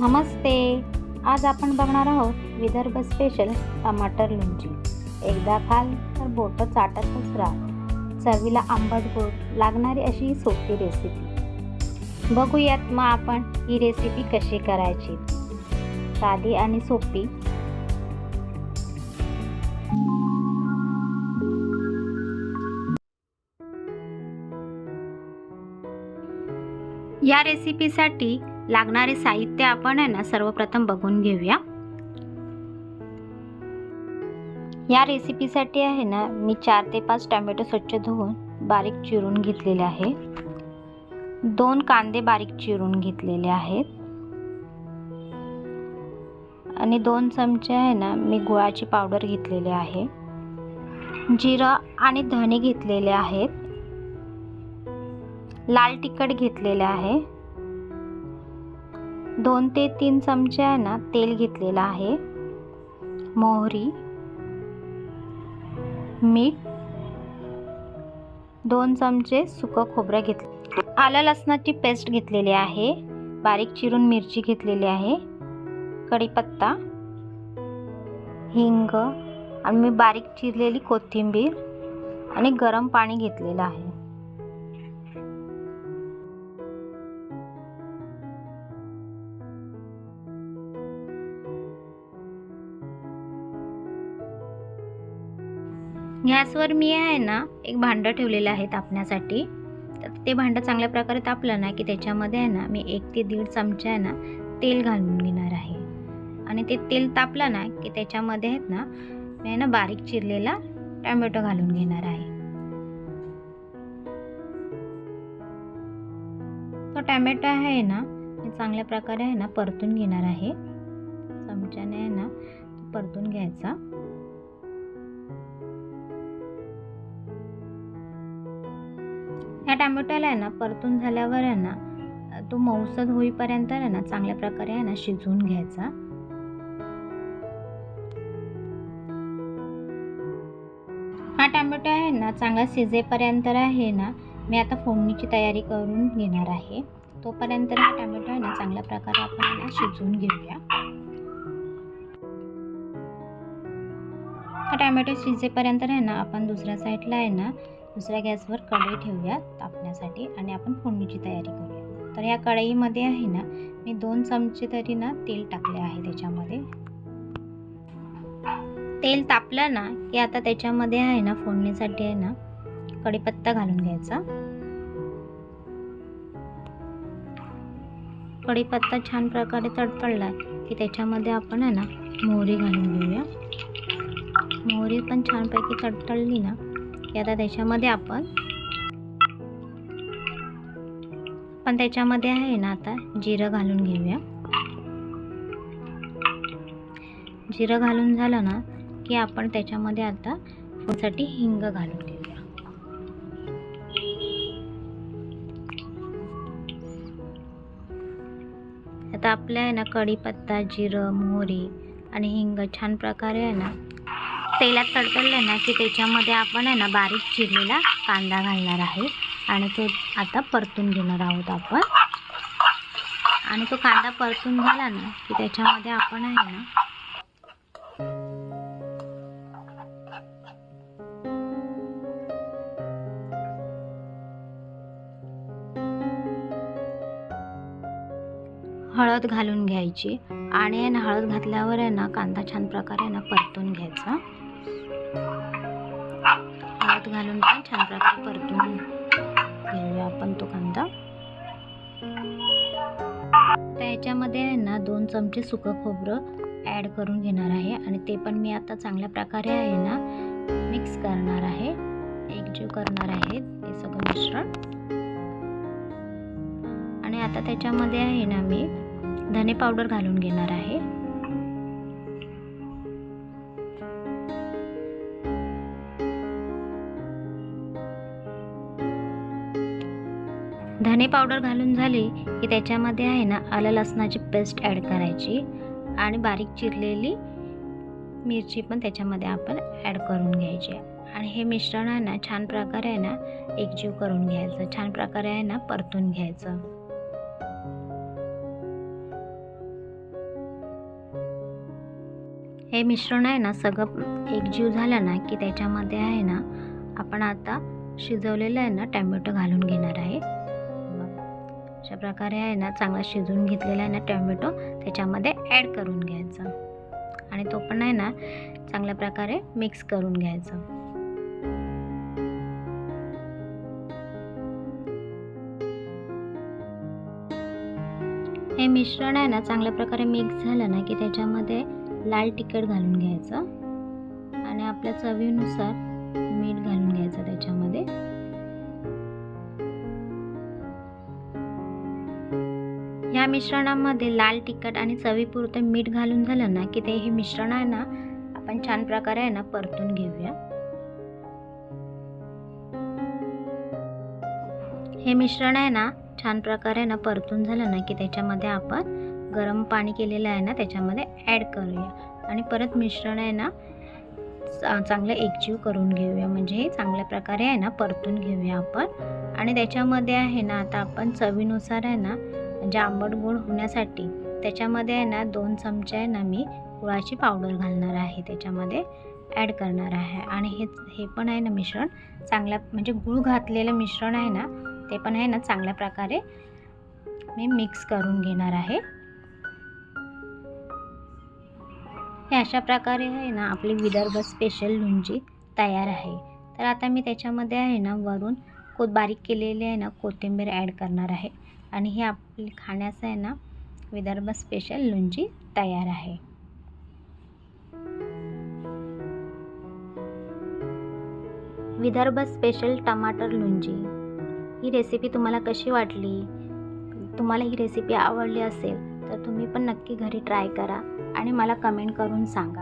नमस्ते. आज आपण बघणार आहोत विदर्भ स्पेशल टमाटर लोणची. एकदा खाल तर बोटं चाटतच राहत. चवीला आंबट गोड लागणारी अशी ही सोपी रेसिपी बघूयात मग आपण ही रेसिपी कशी करायची. साधी आणि सोपी. या रेसिपीसाठी लागणारे साहित्य आपण आहे ना सर्वप्रथम बघून घेऊया. या रेसिपीसाठी आहे ना मी चार ते पाच टोमॅटो स्वच्छ धुवून बारीक चिरून घेतलेले आहे. दोन कांदे बारीक चिरून घेतलेले आहेत. आणि दोन चमचे आहे ना मी गुळाची पावडर घेतलेली आहे. जिरं आणि धणे घेतलेले आहेत. लाल तिखट घेतलेले आहे. दोन ते तीन चमचे आहे ना तेल घेतलेलं आहे. मोहरी मीठ दोन चमचे सुकं खोबरं घेतले. आलं लसणाची पेस्ट घेतलेली आहे. बारीक चिरून मिरची घेतलेली आहे. कढीपत्ता हिंग आणि मी बारीक चिरलेली कोथिंबीर आणि गरम पाणी घेतलेलं आहे. गॅसवर मी आहे ना एक भांडं ठेवलेलं आहे तापण्यासाठी. तर ते भांडं चांगल्या प्रकारे तापलं ना की त्याच्यामध्ये आहे ना मी एक ते दीड चमचा आहे ना तेल घालून घेणार आहे. आणि ते तेल तापलं ना की त्याच्यामध्ये आहेत ना मी आहे ना बारीक चिरलेला टॅमॅटो घालून घेणार आहे. तो टॅमॅटो आहे ना मी चांगल्या प्रकारे आहे ना परतून घेणार आहे. चमच्याने आहे ना परतून घ्यायचा. ह्या टॅमॅटोला आहे ना परतून झाल्यावर आहे ना तो मौसद होईपर्यंत आहे ना चांगल्या प्रकारे आहे ना शिजवून घ्यायचा हा टॅमॅटो आहे ना चांगला शिजेपर्यंत आहे ना मी आता फोडणीची तयारी करून घेणार आहे तोपर्यंत हा टॅमॅटो आहे ना चांगल्या प्रकारे आपण ना शिजवून घेऊया हा टॅमॅटो शिजेपर्यंत आहे ना आपण दुसऱ्या साईडला आहे ना दुसऱ्या गॅसवर कढई ठेवूया तापण्यासाठी आणि आपण फोडणीची तयारी करूया तर या कढईमध्ये आहे ना मी दोन चमचे तरी ना तेल टाकले आहे त्याच्यामध्ये. तेल तापलं ना की आता त्याच्यामध्ये आहे ना फोडणीसाठी आहे ना कढीपत्ता घालून घ्यायचा. कढीपत्ता छान प्रकारे तडतडला की त्याच्यामध्ये आपण आहे ना मोहरी घालून घेऊया. मोहरी पण छानपैकी तडतडली ना की आता त्याच्यामध्ये आपण पण त्याच्यामध्ये आहे ना आता जिरं घालून घेऊया. जिरं घालून झालं ना की आपण त्याच्यामध्ये आता फोडसाठी हिंग घालून घेऊया. आता आपल्या आहे ना कढीपत्ता जिरं मोहरी आणि हिंग छान प्रकारे आहे ना तेलात तडतडलं ना की त्याच्यामध्ये आपण आहे ना बारीक चिरलेला कांदा घालणार आहे. आणि तो आता परतून घेणार आहोत आपण. आणि तो कांदा परतून झाला ना की त्याच्यामध्ये आपण आहे ना हळद घालून घ्यायची. आणि हळद घातल्यावर आहे ना कांदा छान प्रकारे ना परतून घ्यायचा. घालून पण छान प्रकारे परतून घेऊया आपण तो कांदा. त्याच्यामध्ये आहे ना दोन चमचे सुकं खोबरं ॲड करून घेणार आहे आणि ते पण मी आता चांगल्या प्रकारे आहे ना मिक्स करणार आहे. एकजीव करणार आहे हे सगळं मिश्रण. आणि आता त्याच्यामध्ये आहे ना मी धने पावडर घालून घेणार आहे. धने पावडर घालून झाली की त्याच्यामध्ये आहे ना आलं लसणाची पेस्ट ॲड करायची आणि बारीक चिरलेली मिरची पण त्याच्यामध्ये आपण ॲड करून घ्यायची. आणि हे मिश्रण आहे ना छान प्रकारे आहे ना एकजीव करून घ्यायचं. छान प्रकारे आहे ना परतून घ्यायचं. हे मिश्रण आहे ना सगळं एकजीव झालं ना की त्याच्यामध्ये आहे ना आपण आता शिजवलेलं आहे ना टॅमॅटो घालून घेणार आहे. अशा प्रकारे आहे ना चांगला शिजवून घेतलेला आहे ना टॅमॅटो त्याच्यामध्ये ॲड करून घ्यायचा. आणि तो पण आहे ना चांगल्या प्रकारे मिक्स करून घ्यायचा. हे मिश्रण आहे ना चांगल्या प्रकारे मिक्स झालं ना की त्याच्यामध्ये लाल तिखट घालून घ्यायचं. आणि आपल्या चवीनुसार मीठ घालून घ्यायचं त्याच्यामध्ये. ह्या मिश्रणामध्ये लाल तिखट आणि चवीपुरतं मीठ घालून झालं ना की ते हे मिश्रण आहे ना आपण छान प्रकारे आहे ना परतून घेऊया. हे मिश्रण आहे ना छान प्रकारे ना परतून झालं ना की त्याच्यामध्ये आपण गरम पाणी केलेलं आहे ना त्याच्यामध्ये ॲड करूया. आणि परत मिश्रण आहे ना चा- चांगलं एकजीव करून घेऊया. म्हणजे हे चांगल्या प्रकारे आहे ना परतून घेऊया आपण. आणि त्याच्यामध्ये आहे ना आता आपण चवीनुसार आहे ना म्हणजे आंबट गोड होण्यासाठी. त्याच्यामध्ये आहे ना दोन चमचे आहे ना मी गुळाची पावडर घालणार आहे. त्याच्यामध्ये ॲड करणार आहे. आणि हे हे पण आहे ना मिश्रण. चांगल्या म्हणजे गूळ घातलेलं मिश्रण आहे ना ते पण आहे ना चांगल्या प्रकारे मी मिक्स करून घेणार आहे. हे अशा प्रकारे आहे ना आपली विदर्भ स्पेशल लुंजी तयार आहे. तर आता मी त्याच्यामध्ये आहे ना वरून को बारीक केलेली आहे ना कोथिंबीर ॲड करणार आहे. आणि हे आपली खाण्याचं आहे ना विदर्भ स्पेशल लुंजी तयार आहे. विदर्भ स्पेशल टमाटर लुंजी ही रेसिपी तुम्हाला कशी वाटली? तुम्हाला ही रेसिपी आवडली असेल तर तुम्ही पण नक्की घरी ट्राय करा आणि मला कमेंट करून सांगा.